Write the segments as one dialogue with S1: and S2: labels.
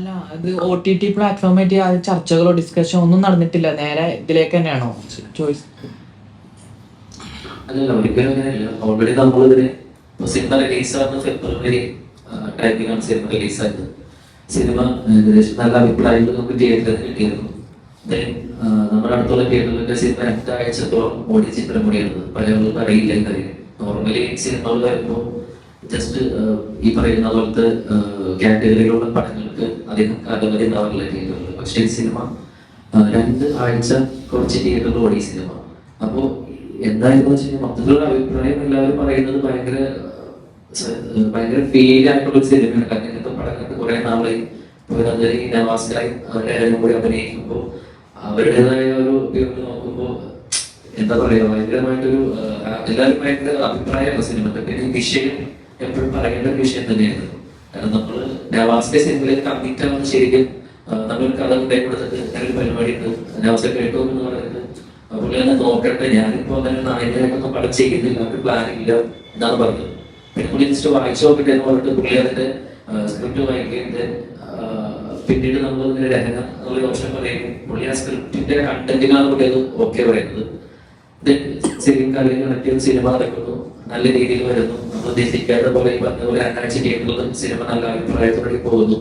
S1: അല്ല അത് O T T പ്ലാറ്റ്ഫോമായിട്ട് ആ ചർച്ചകളോ ഡിസ്കഷനോ ഒന്നും നടന്നിട്ടില്ല. നേരെ ഇതിലേക്ക് തന്നെയാണോ ചോയ്സ്
S2: അല്ലല്ല ഒരിക്കലും അങ്ങനെയല്ല. ഓൾറെഡി നമ്മളിതിന് സിനിമ റിലീസ് ആകുന്ന ഫെബ്രുവരി ടൈമിലാണ് സിനിമ റിലീസ് ആയത്. സിനിമ ഏകദേശം നല്ല അഭിപ്രായങ്ങൾ നമുക്ക് തിയേറ്ററിൽ കിട്ടിയിരുന്നു. നമ്മുടെ അടുത്തുള്ള തിയേറ്ററിലൊക്കെ സിനിമ രണ്ടാഴ്ചത്തോളം ഓടി ചിത്രം കൂടിയാണ് ആളുകൾക്ക് അറിയില്ല എന്നറിയാം നോർമലി സിനിമകൾ വരുമ്പോൾ ജസ്റ്റ് ഈ പറയുന്ന പോലത്തെ കാറ്റഗറിയിലുള്ള പടങ്ങൾക്ക് അദ്ദേഹം കാലവധി ഉണ്ടാവാറില്ല തിയേറ്ററിൽ പക്ഷേ സിനിമ രണ്ട് ആഴ്ച കുറച്ച് തിയേറ്ററിൽ ഓടി സിനിമ. അപ്പോൾ എന്തായിരുന്നു വെച്ച് കഴിഞ്ഞാൽ മൊത്തത്തിലുള്ള അഭിപ്രായം എല്ലാവരും പറയുന്നത് ഭയങ്കര ഭയങ്കര ആയിട്ടുള്ള ഒരു സിനിമയാണ്. കാരണം പടങ്ങൾക്ക് കുറെ നാളായി നവാസ്കായി അവരുടെ കൂടി അഭിനയിക്കുമ്പോൾ അവരുടേതായ ഒരു ഉപയോഗം നോക്കുമ്പോൾ എന്താ പറയുക ഭയങ്കരമായിട്ടൊരു എല്ലാവരും ഭയങ്കര അഭിപ്രായമാണ് സിനിമ പിന്നെ വിഷയം എപ്പോഴും പറയേണ്ട ഒരു വിഷയം തന്നെയാണ്. കാരണം നമ്മൾ നവാസിന്റെ സിനിമയിലേക്ക് കമ്മിറ്റ് ആവുന്ന ശരിക്കും നമ്മളൊരു കഥ ഉണ്ടായി കൊടുത്തിട്ട് ഒരു പരിപാടി ഉണ്ട് നവാസെ കേട്ടോ എന്ന് പറയുന്നത് പുള്ളി തന്നെ നോക്കട്ടെ. ഞാനിപ്പോ അങ്ങനെ നായകനായിട്ടൊന്നും പടം ചെയ്യുന്നില്ല ഒരു പ്ലാൻ ഇല്ല എന്നാണ് പറഞ്ഞത്. പിന്നെ പുള്ളി ജസ്റ്റ് വായിച്ചു നോക്കട്ടെ എന്ന് പറഞ്ഞിട്ട് പുള്ളി അതിന്റെ സ്ക്രിപ്റ്റ് വായിക്കിയിട്ട് പിന്നീട് നമ്മൾ ഇങ്ങനെ രഹന എന്നുള്ള ഓപ്ഷൻ പറയും പുള്ളി ആ സ്ക്രിപ്റ്റിന്റെ കണ്ടന്റിനാണ് പുള്ളി അത് ഓക്കെ പറയുന്നത്. സിനിമ കളിയും കണക്ട് സിനിമ നടക്കുന്നു. നല്ല രീതിയിൽ വരുന്നു. നമ്മൾ ഉദ്ദേശിക്കാത്ത പോലെ പറഞ്ഞ പോലെ രണ്ടാഴ്ച സിനിമ നല്ല അഭിപ്രായത്തോടെ പോകുന്നു.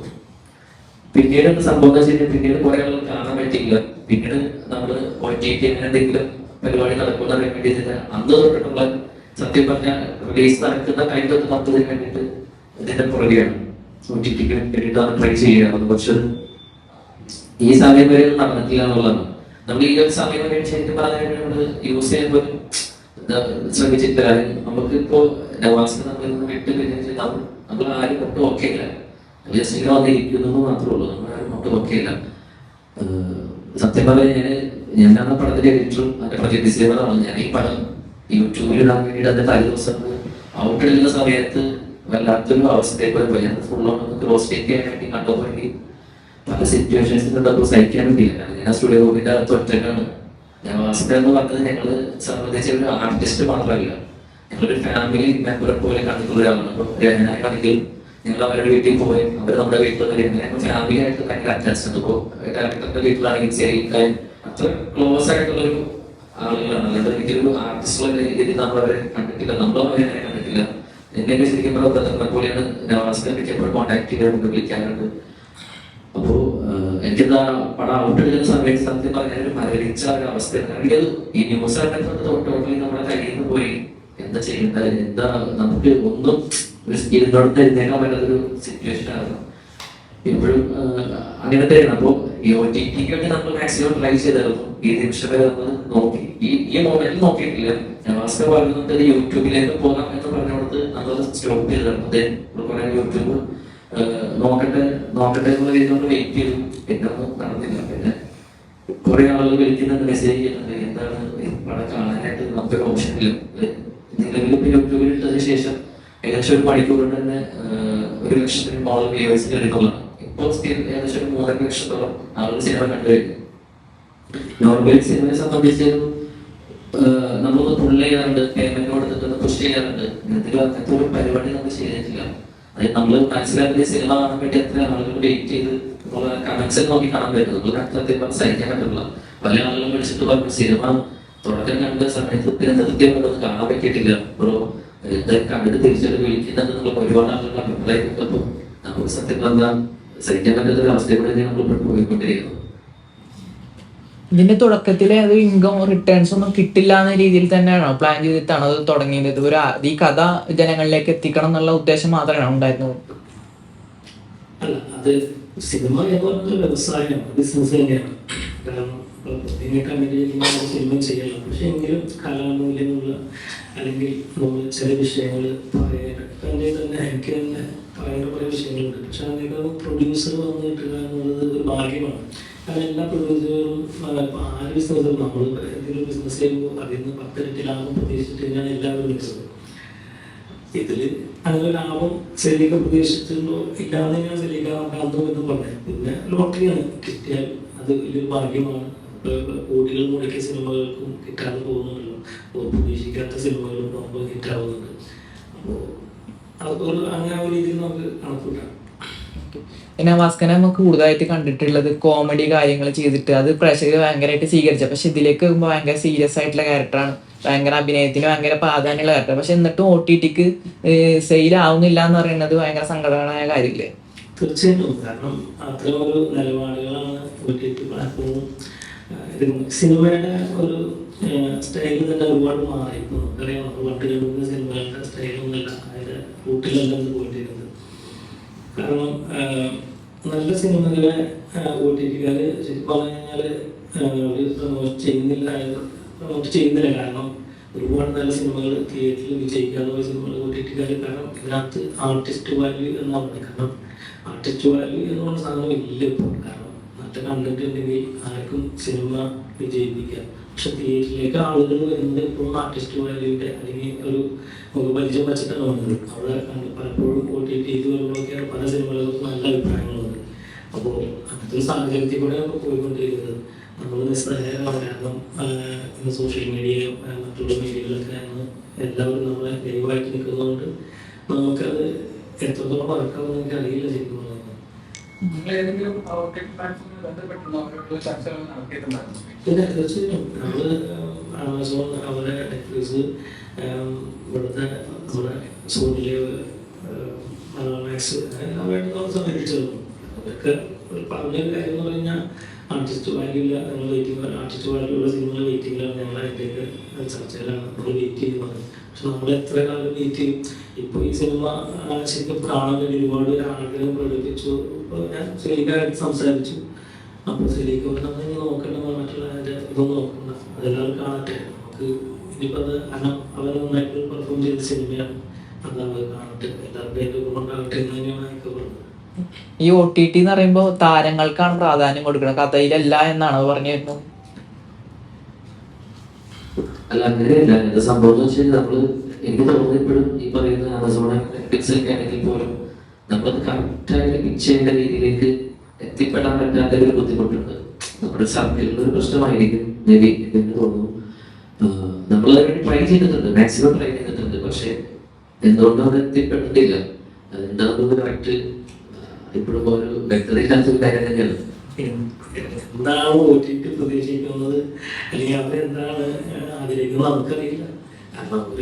S2: പിന്നീട് സംഭവം ചെയ്ത് പിന്നീട് കുറെ ആളുകൾ കാണാൻ പറ്റിയില്ല. പിന്നീട് നമ്മൾ ഒ ടി ടി എന്തെങ്കിലും പരിപാടി നടക്കുന്ന വേണ്ടിയിട്ട് അന്ന് തൊട്ടിട്ടുള്ള സത്യം പറഞ്ഞ റിലീസ് നടക്കുന്ന കഴിഞ്ഞ പത്തതിന് വേണ്ടിയിട്ട് ഇതിന്റെ പുറകെയാണ്. ഒ ടി ടിക്ക് വേണ്ടിയിട്ടാണ് ട്രൈ ചെയ്യാറുള്ളത് പക്ഷെ ഈ സമയം വരെ നടന്നിട്ടില്ല എന്നുള്ളതാണ്. നമ്മൾ ഈ ഒരു സമയം വേണ്ടി ശരിക്കും പറഞ്ഞു നമ്മൾ യൂസ് ചെയ്യുമ്പോൾ ശ്രമിച്ചിട്ടില്ല. നമുക്ക് ഇപ്പോ നമ്മൾ വിട്ട് കഴിഞ്ഞാൽ നമ്മൾ ആരും ഒട്ടും ഓക്കെ ഇല്ല ജസ്റ്റ് ഇങ്ങനെ വന്നിരിക്കുന്നു മാത്രമേ ഉള്ളൂ. നമ്മൾ ആരും ഓക്കെ ഇല്ല സത്യം പറഞ്ഞാൽ ഞാൻ ഞാനാണ് പടത്തിന്റെ എഡിറ്ററും അതിന്റെ പ്രൊജക്ട് ഡിസൈനറാണ് ഞാൻ ഈ പടം യൂട്യൂബിൽ ഇടാൻ വേണ്ടിയിട്ട് അതിന്റെ തലേ ദിവസം ഔട്ട് ഇടുന്ന സമയത്ത് വല്ലാത്തൊരു അവസ്ഥയെ പോയി ഞാൻ ഓൺ ക്രോസ് ചെയ്യാൻ വേണ്ടി പല സിറ്റുവേഷൻസ് കണ്ടപ്പോൾ പറ്റില്ല കാരണം ഞാൻ സ്റ്റുഡിയോ റൂമിന്റെ അകത്ത് ഒറ്റക്കാണ്. ഞാൻ വാസ്ത എന്ന് പറഞ്ഞത് ഞങ്ങൾ സംബന്ധിച്ച ഒരു ആർട്ടിസ്റ്റ് മാത്രമല്ല. ഞങ്ങളൊരു ഫാമിലി മെമ്പറെ പോലെ കണ്ടിട്ടുള്ള ഒരാളാണ്. അപ്പൊ ഞാനാണെങ്കിൽ ഞങ്ങൾ അവരുടെ വീട്ടിൽ പോയി. അവർ നമ്മുടെ വീട്ടിൽ വരുന്നത് ഫാമിലി ആയിട്ട് ഭയങ്കര അറ്റാച്ച്ഡ് ഇപ്പോൾ ഡയറക്ടറിന്റെ വീട്ടിലാണെങ്കിൽ ശരി അത്ര ക്ലോസ് ആയിട്ടുള്ള ഒരു ആളുകളാണ്. അല്ലാണ്ട് എനിക്കൊരു ആർട്ടിസ്റ്റുള്ള രീതിയിൽ നമ്മൾ അവരെ കണ്ടിട്ടില്ല. നമ്മളും അവരെ കണ്ടിട്ടില്ല. എന്നെ ശരിക്കും പറഞ്ഞ പോലെയാണ് ഞാൻ എപ്പോഴും കോൺടാക്ട് ചെയ്യാറുണ്ട് വിളിക്കാറുണ്ട്. അപ്പോ ആഹ് എനിക്കെന്താ പടം ഔട്ട് എടുക്കുന്ന സമയത്ത് സത്യം പറഞ്ഞാൽ ഒരു മരവിച്ച ഒരു അവസ്ഥയാണ്. എനിക്കത് ഈ ന്യൂസ് ടോട്ടലി നമ്മുടെ കയ്യിൽ നിന്ന് പോയി. എന്താ ചെയ്യേണ്ടത്? എന്താ നമുക്ക് ഒന്നും ഒരു ഇരുന്നോടത്ത് എഴുന്നേക്കാൻ പറ്റാത്തൊരു സിറ്റുവേഷൻ ആയിരുന്നു. ഇപ്പോഴും അങ്ങനെ തന്നെയാണ്. അപ്പോ ഈ ഒ ടി ടിക്ക് വേണ്ടി നമ്മൾ മാക്സിമം ട്രൈ ചെയ്തായിരുന്നു. ഈ നിമിഷം വരെ നമ്മൾ നോക്കി. ഈ ഈ മൊമെന്റിൽ നോക്കിയിട്ടില്ല. ഞാൻ പറയുന്നത് യൂട്യൂബിലേക്ക് പോകാം എന്ന് പറഞ്ഞുകൊടുത്ത് നമ്മൾ സ്റ്റോപ്പ് ചെയ്തായിരുന്നു കുറെ യൂട്യൂബ് നോക്കട്ടെ നോക്കട്ടെ എന്നുള്ള രീതിയിൽ വെയിറ്റ് ചെയ്തു. എന്നൊന്നും നടന്നില്ല. പിന്നെ കുറെ ആളുകൾ വിളിക്കുന്നുണ്ട് മെസ്സേജ് ചെയ്യുന്നുണ്ട്. എന്താണ് പടം കാണാനായിട്ട് നമുക്കൊരു ഓപ്ഷൻ ഇല്ല. എന്തെങ്കിലും ഇപ്പൊ യൂട്യൂബിൽ ഇട്ടതിന് ശേഷം ഏകദേശം ഒരു മണിക്കൂർ തന്നെ ഒരു ലക്ഷത്തിന് മോളിൽ വ്യൂവേഴ്സ് എടുക്കുന്നുള്ളതാണ് ഇപ്പോൾ still ഏകദേശം ഒരു മൂന്നര ലക്ഷത്തോളം ആളുകൾ സിനിമ കണ്ടു കഴിഞ്ഞു നോർമലി സിനിമയെ സംബന്ധിച്ച് നമ്മളൊന്ന് പുള്ളി ചെയ്യാറുണ്ട് പേയ്മെന്റ് കൊടുത്തിട്ടൊന്ന് പുഷ് ചെയ്യാറുണ്ട്. ഇതിൽ അങ്ങനത്തെ ഒരു പരിപാടി നമ്മൾ ചെയ്തിട്ടില്ല. നമ്മൾ മനസ്സിലാക്കിയ സിനിമ കാണാൻ വേണ്ടി എത്ര ആളുകൾ വെയിറ്റ് ചെയ്ത് കമന്റ്സ് നോക്കി കാണാൻ പറ്റും. നമ്മൾ പറഞ്ഞ് സഹിക്കാൻ പറ്റില്ല പല ആളുകളും വിളിച്ചിട്ട് പറഞ്ഞു സിനിമ തുടക്കം കണ്ട സമയത്ത് പിന്നെ നിർത്തിയ കാണാൻ പറ്റിയിട്ടില്ല. ബ്രോ ഇതൊക്കെ കണ്ടിട്ട് തിരിച്ചെടുത്ത് വിളിക്കുന്നത് നമ്മൾ ഒരുപാട് ആളുകളുടെ അഭിപ്രായം കിട്ടുമ്പോൾ നമുക്ക് സത്യം പറഞ്ഞാൽ സഹിക്കാൻ പറ്റുന്ന ഒരു അവസ്ഥയിലൂടെ നമ്മൾ പോയിക്കൊണ്ടിരിക്കുന്നു
S1: ഇതിന്റെ തുടക്കത്തിലെ അത് ഇൻകം റിട്ടേൺസ് ഒന്നും കിട്ടില്ല എന്ന രീതിയിൽ തന്നെയാണോ. പ്ലാൻ ചെയ്തിട്ടാണ് അത് തുടങ്ങിയത്. ഇത് ഒരു ഈ കഥ ജനങ്ങളിലേക്ക് എത്തിക്കണം എന്നുള്ള ഉദ്ദേശം മാത്രമാണ് ഉണ്ടായിരുന്നത്
S3: അല്ല അത് സിനിമ പറഞ്ഞ വ്യവസായമാണ് ബിസിനസ് തന്നെയാണ്. കാരണം ചെയ്യുന്ന ഒരു സിനിമ ചെയ്യണം. പക്ഷെ എങ്കിലും കലാമൂല്യം എന്നുള്ള അല്ലെങ്കിൽ നമ്മൾ ചില വിഷയങ്ങൾ എന്റെ തന്നെ എനിക്ക് തന്നെ പറയേണ്ട കുറേ വിഷയങ്ങളുണ്ട്. പക്ഷെ അതിനൊക്കെ പ്രൊഡ്യൂസർ വന്ന് കിട്ടുക എന്നുള്ളത് ഒരു ഭാഗ്യമാണ്. നമ്മൾ അങ്ങനെ ഉണ്ടാകുന്നു എന്ന് പിന്നെ സിനിമകൾക്കും ഒരു രീതിയിൽ നമുക്ക് കണക്കൂട്ടാം
S1: പിന്നെ ഭാസ്കരനെ നമുക്ക് കൂടുതലായിട്ട് കണ്ടിട്ടുള്ളത് കോമഡി കാര്യങ്ങൾ ചെയ്തിട്ട് അത് പ്രേക്ഷകർ ഭയങ്കരമായിട്ട് സ്വീകരിച്ചു. പക്ഷെ ഇതിലേക്ക് ഭയങ്കര സീരിയസ് ആയിട്ടുള്ള ക്യാരക്ടറാണ് ഭയങ്കര അഭിനയത്തിന് ഭയങ്കര പ്രാധാന്യമുള്ള ക്യാരക്ടർ പക്ഷെ എന്നിട്ടും ഒ ടി ടിക്ക് സെയിൽ ആവുന്നില്ല എന്ന് പറയുന്നത് ഭയങ്കര സങ്കടകരമായ കാര്യമില്ലേ?
S3: തീർച്ചയായിട്ടും. കാരണം ഒരു സിനിമയുടെ ഒരു സ്റ്റൈൽ തന്നെ ഒരുപാട് മാറി അറിയാം പണ്ട് സിനിമകളുടെ സ്റ്റൈലൊന്നുമല്ല അതിന്റെ റൂട്ടിലല്ല ഇത് പോയിട്ടിരുന്നത്. കാരണം നല്ല സിനിമകളെ ഒ ടി ടിക്കാർ ശരിക്കും പറഞ്ഞു കഴിഞ്ഞാൽ പ്രൊമോട്ട് ചെയ്യുന്നില്ല പ്രൊമോട്ട് ചെയ്യുന്നില്ല. കാരണം ഒരുപാട് നല്ല സിനിമകൾ തിയേറ്ററിൽ വിജയിക്കാതെ പോയ സിനിമകൾ ഒ ടി ടിക്കാർ കാരണം ഇതിനകത്ത് ആർട്ടിസ്റ്റ് വാല്യൂ എന്ന് പറഞ്ഞത് കാരണം ആർട്ടിസ്റ്റ് വാല്യൂ എന്ന് പറഞ്ഞ സാധനം ഇല്ല ഇപ്പോൾ കാരണം മറ്റേ കണ്ടന്റ് ഉണ്ടെങ്കിൽ ആർക്കും സിനിമ വിജയിപ്പിക്കാം. പക്ഷെ തിയേറ്ററിലേക്ക് ആളുകൾ വരുന്നത് ഇപ്പോഴും ആർട്ടിസ്റ്റ് വാല്യൂന്റെ അല്ലെങ്കിൽ ഒരു മുഖപരിചയം വെച്ചിട്ടാണ് വന്നത്. അവിടെ പലപ്പോഴും ഒ ടി ടി വരുമ്പോഴൊക്കെയാണ് പല സിനിമകൾക്കും നല്ല അഭിപ്രായങ്ങളുണ്ട് അപ്പോൾ അങ്ങനത്തെ ഒരു സാഹചര്യത്തിൽ കൂടെ നമ്മൾ പോയിക്കൊണ്ടിരിക്കുന്നത്. നമ്മൾ നിസ്സഹായരാണ് കാരണം സോഷ്യൽ മീഡിയ മറ്റുള്ള മീഡിയകളൊക്കെ ആണ് എല്ലാവരും നമ്മളെ ലൈവായിട്ട് നിൽക്കുന്നതുകൊണ്ട് നമുക്കത് എത്രത്തോളം വർക്കാവുന്ന എനിക്ക് അറിയില്ല ശരിക്കും പിന്നെ ആമസോൺ അവരെ നെറ്റ്ഫ്ലിക്സ് ഇവിടുത്തെ നമ്മുടെ സോണിൽ മലയാളം മാക്സ് അവരുടെ സമീപിച്ചിരുന്നു അതൊക്കെ പറഞ്ഞൊരു കാര്യം എന്ന് പറഞ്ഞാൽ ആർട്ടിസ്റ്റ് വാല്യൂ ഇല്ല നമ്മൾ വെയിറ്റിംഗ് ആർട്ടിസ്റ്റ് വാല്യൂ ഉള്ള സിനിമകൾ വെയിറ്റിംഗിലാണ് ഞങ്ങൾ അതിന്റെയൊക്കെ ചർച്ചയിലാണ്. നമ്മൾ വെയിറ്റ് ചെയ്യുന്നത്. പക്ഷെ നമ്മൾ എത്ര കാലം വെയിറ്റ് ചെയ്യും? ഇപ്പോൾ ഈ സിനിമ ശരിക്കും കാണാൻ വേണ്ടി ഒരുപാട് ആഗ്രഹം പ്രകടിപ്പിച്ചു. ഞാൻ ശരിക്കായിട്ട് സംസാരിച്ചു. അപ്പൊ ശരിക്കും നമ്മൾ ഇനി നോക്കണ്ട മറ്റുള്ള അതിന്റെ ഇതൊന്നും നോക്കണ്ട. അതെല്ലാവരും കാണട്ടെ. നമുക്ക് ഇനിയിപ്പോ അത് അനം അവർ നന്നായിട്ട് പെർഫോം ചെയ്ത സിനിമയാണ് അത് അവർ കാണട്ടെ. എല്ലാവരുടെയും ഗുണമുണ്ടാകട്ടെ എന്ന് തന്നെയാണ് എനിക്ക് പറഞ്ഞത്
S1: ഈ ഒ ടി ടി എന്ന് പറയുമ്പോൾ താരങ്ങൾക്കാണ് പ്രാധാന്യം കൊടുക്കുന്നത്. കഥയിലല്ല എന്നാണ് പറഞ്ഞു വരുന്നത്.
S2: അല്ല അങ്ങനെയല്ല. എന്താ സംഭവം എന്ന് വെച്ചാൽ നമ്മൾ എനിക്ക് തോന്നുന്നത് ഇപ്പോഴും ഈ പറയുന്ന ആമസോൺ നെറ്റ്ഫ്ലിക്സ് ഒക്കെ ആണെങ്കിൽ പോലും നമ്മളത് കറക്റ്റായിട്ട് പിച്ച് ചെയ്യേണ്ട രീതിയിലേക്ക് എത്തിപ്പെടാൻ പറ്റാത്ത ഒരു ബുദ്ധിമുട്ടുണ്ട്. നമ്മുടെ സർക്കിളിൽ ഒരു പ്രശ്നമായിരിക്കും. ബി എന്ന് തോന്നുന്നു. നമ്മൾ അതിനുവേണ്ടി ട്രൈ ചെയ്തിട്ടുണ്ട്. മാക്സിമം ട്രൈ ചെയ്തിട്ടുണ്ട്. പക്ഷെ എന്തുകൊണ്ടും അത് എത്തിപ്പെട്ടിട്ടില്ല. അതെന്താണെന്നത് കറക്റ്റ് ഇപ്പോഴും ഒരു വ്യക്തതയില്ലാത്ത ഒരു കാര്യം തന്നെയാണ്
S3: എന്താണ് ഒ ടി ടി പ്രതീക്ഷിക്കുന്നത്? അല്ലെങ്കിൽ അവരെന്താണ് ആഗ്രഹിക്കുന്നത് നമുക്കറിയില്ല. കാരണം അവർ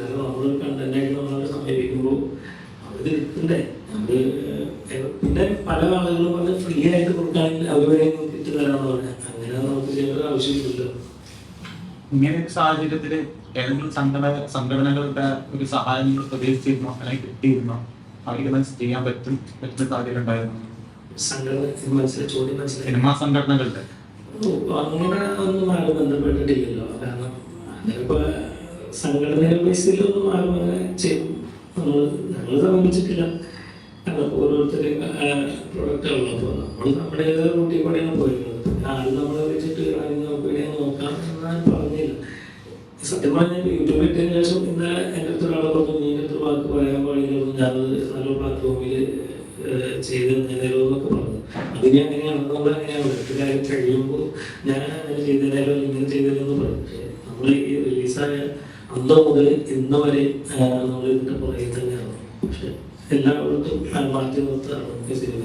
S3: കാരണം നമ്മൾ കണ്ടന്റായിട്ട് നമ്മളെ സമീപിക്കുമ്പോൾ അവർ പിന്നെ പല ആളുകളും പറഞ്ഞ് ഫ്രീ ആയിട്ട് കൊടുക്കുകയാണെങ്കിൽ അവർ വേണമെങ്കിൽ നമുക്ക് അങ്ങനെ നമുക്ക് ചെയ്യേണ്ട ആവശ്യമില്ലല്ലോ.
S4: ഇങ്ങനെ ഒരു സാഹചര്യത്തിൽ ഏതെങ്കിലും സംഘടന സംഘടനകളുടെ ഒരു സഹായം നിങ്ങൾ പ്രതീക്ഷിച്ചിരുന്നോ? അല്ലെങ്കിൽ കിട്ടിയിരുന്നോ? അവർക്ക് ചെയ്യാൻ പറ്റും പറ്റുന്ന സാധ്യത ഉണ്ടായിരുന്നു. സിനിമാ സംഘടനകളുടെ.
S3: അങ്ങനെ ഒന്നും ആരും ബന്ധപ്പെട്ടിട്ടില്ലല്ലോ. കാരണം അതിപ്പോ സംഘടനയുടെ ബേസിലൊന്നും ആരും അങ്ങനെ ചെയ്യും നമ്മൾ ഞങ്ങൾ സമീപിച്ചിട്ടില്ല കാരണം ഓരോരുത്തരും പ്രൊഡക്റ്റ് ഉള്ളപ്പോൾ നമ്മൾ നമ്മുടെ റൂട്ടിൽ കൂടെയാണ് പോയിരുന്നത്. പിന്നെ ആരും നമ്മളെ വെച്ചിട്ട് ആരും നമുക്ക് വേണ്ടി നോക്കാം പറഞ്ഞില്ല. സത്യം പറഞ്ഞാൽ യൂട്യൂബ് ഇട്ടതിന് ശേഷം ഇന്നലെ എന്റെ അടുത്ത് ഒരാളെ പറഞ്ഞു നീ എന്റെ അടുത്ത് വാക്ക് ഞാനത് നല്ല പ്ലാറ്റ്ഫോമിൽ ചെയ്ത് തന്നേരോ എന്നൊക്കെ പറഞ്ഞു. അതിന് അങ്ങനെയാണ് നമ്മൾ അങ്ങനെയാണ് ഒരു കാര്യം കഴിയുമ്പോൾ ഞാൻ അങ്ങനെ ചെയ്തേനോ ഇങ്ങനെ ചെയ്തേനോ എന്ന് പറഞ്ഞു. നമ്മൾ ഈ റിലീസായ അന്ന് മുതൽ ഇന്ന് വരെ നമ്മൾ ഇതിന്റെ പുറകെ തന്നെയാണ്. പക്ഷെ എല്ലായിടത്തും മാറ്റി നിർത്താറുണ്ട് സിനിമ.